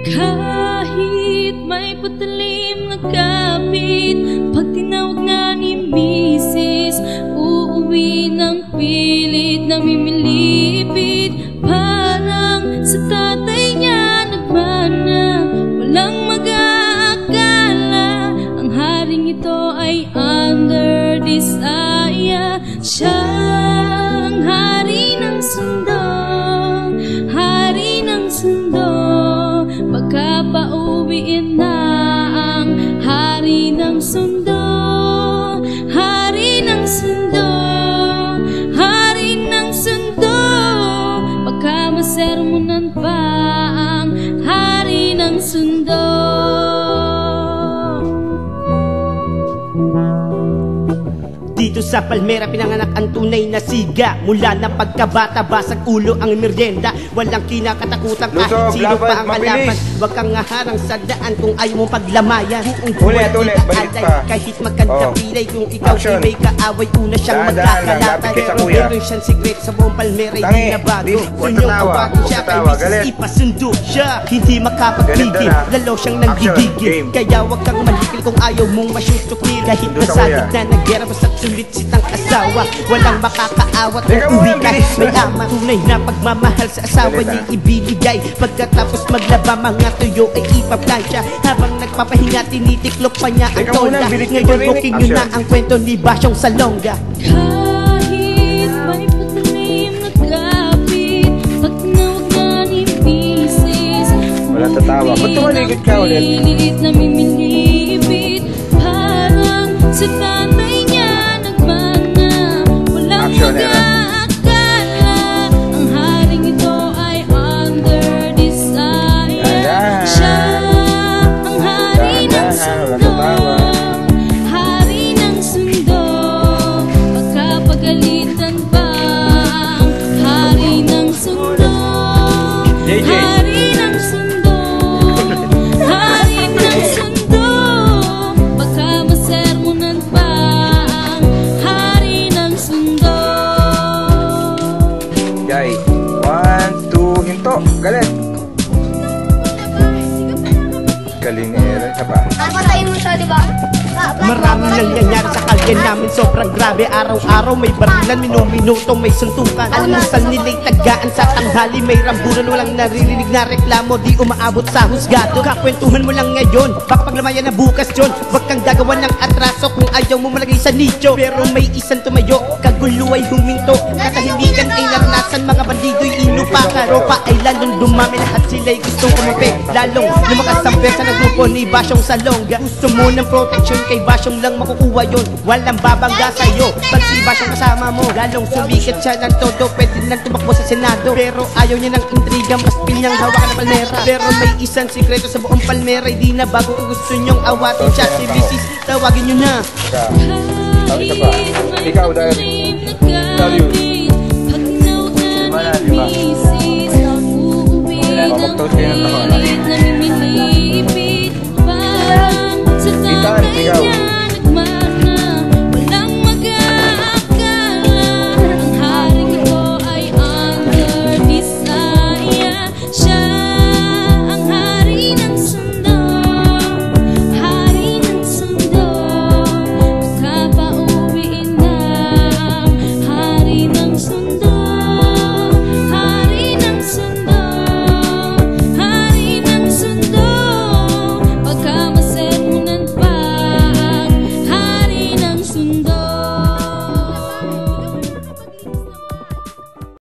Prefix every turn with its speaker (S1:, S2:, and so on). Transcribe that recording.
S1: Kahit may patalim na kapit Pag tinawag na ni Mrs. Uuwi ng pilit na mimilipit Parang sa tatay niya nagmana Walang mag-aakala. Ang haring ito ay under desire. Siyang hari ng sundo pa ang hari ng sundo
S2: Dito sa Palmera pinanganak ang tunay na siga Mula ng pagkabata basag ulo ang merienda Walang kinakatakutan kahit
S3: Luso,
S2: sino pa ang
S3: mabilis.
S2: kalaban Huwag kang ngaharang sa daan kung ayaw mong paglamayan Buong buhay
S3: Ulit, ulit, balik
S2: alay.
S3: pa.
S2: Kahit maganda
S3: Oh.
S2: pilay kung ikaw
S3: Action.
S2: ay may kaaway Una siyang
S3: lang,
S2: magkakalatan
S3: lapit sa
S2: Pero
S3: kuya.
S2: meron siyang secret sa buong Palmera
S3: Tangi,
S2: Hindi na bago
S3: di- huwag
S2: Sunyong
S3: tatawa, huwag
S2: siya kay
S3: tatawa,
S2: Mrs.
S3: galit.
S2: Ipasundo siya Hindi
S3: Galit
S2: makapagpigil
S3: na na.
S2: Lalo siyang
S3: Action,
S2: nanggigigil
S3: game.
S2: Kaya huwag kang malikil kung ayaw mong ma-shoot to kill Kahit
S3: Doon sa kuya.
S2: gitna ng gera basta't sulit sitang asawa Walang makakaawat
S3: Teka
S2: kung uwi
S3: muna,
S2: ka
S3: bilis.
S2: May ama tunay na pagmamahal sa asawa
S3: Galit,
S2: niya
S3: ah.
S2: ibibigay Pagkatapos maglaba mga tuyo ay ipaplansya Habang nagpapahinga tinitiklop pa niya ang tola Ngayon booking nyo na
S3: Action.
S2: ang kwento ni Basyong Salonga
S1: Kahit may patalim na kapit Pag na Mrs.
S3: Wala tatawa. Ba't tumaligid ka ulit?
S1: Pilit na mimilipit Parang sa tatay Pa- pa-
S2: Maraming kalye namin sobrang grabe. Araw-araw may barilan, minuminuto may suntukan. Almusal nila'y tagaan sa tanghali. May ramburan, walang naririnig na reklamo. Di umaabot sa husgado. Kakwentuhan mo lang ngayon, baka paglamayan na bukas yun Huwag kang gagawa ng atraso kung ayaw mo malagay sa nicho. Pero may isang tumayo, kagulo ay huminto. Katahimikan ay naranasan, mga bandido'y inupa Karopa ay lalong dumami lahat sila'y gustong kumapit Lalong lumakas ang pesa ng grupo ni Basyong Salonga Gusto mo ng protection kay Basyong lang makukuha yon Walang babangga sa'yo. Pag si Basyong kasama mo. Lalong sumikat siya ng todo. Pwede nang tumakbo sa Senado. Pero ayaw niya ng intriga. Mas pinyang hawakan ng palmera. Pero may isang sikreto sa buong palmera. Hindi na bago gusto niyong awatin siya. Si Bisis, tawagin niyo na.
S3: Ikaw. Ikaw, yun.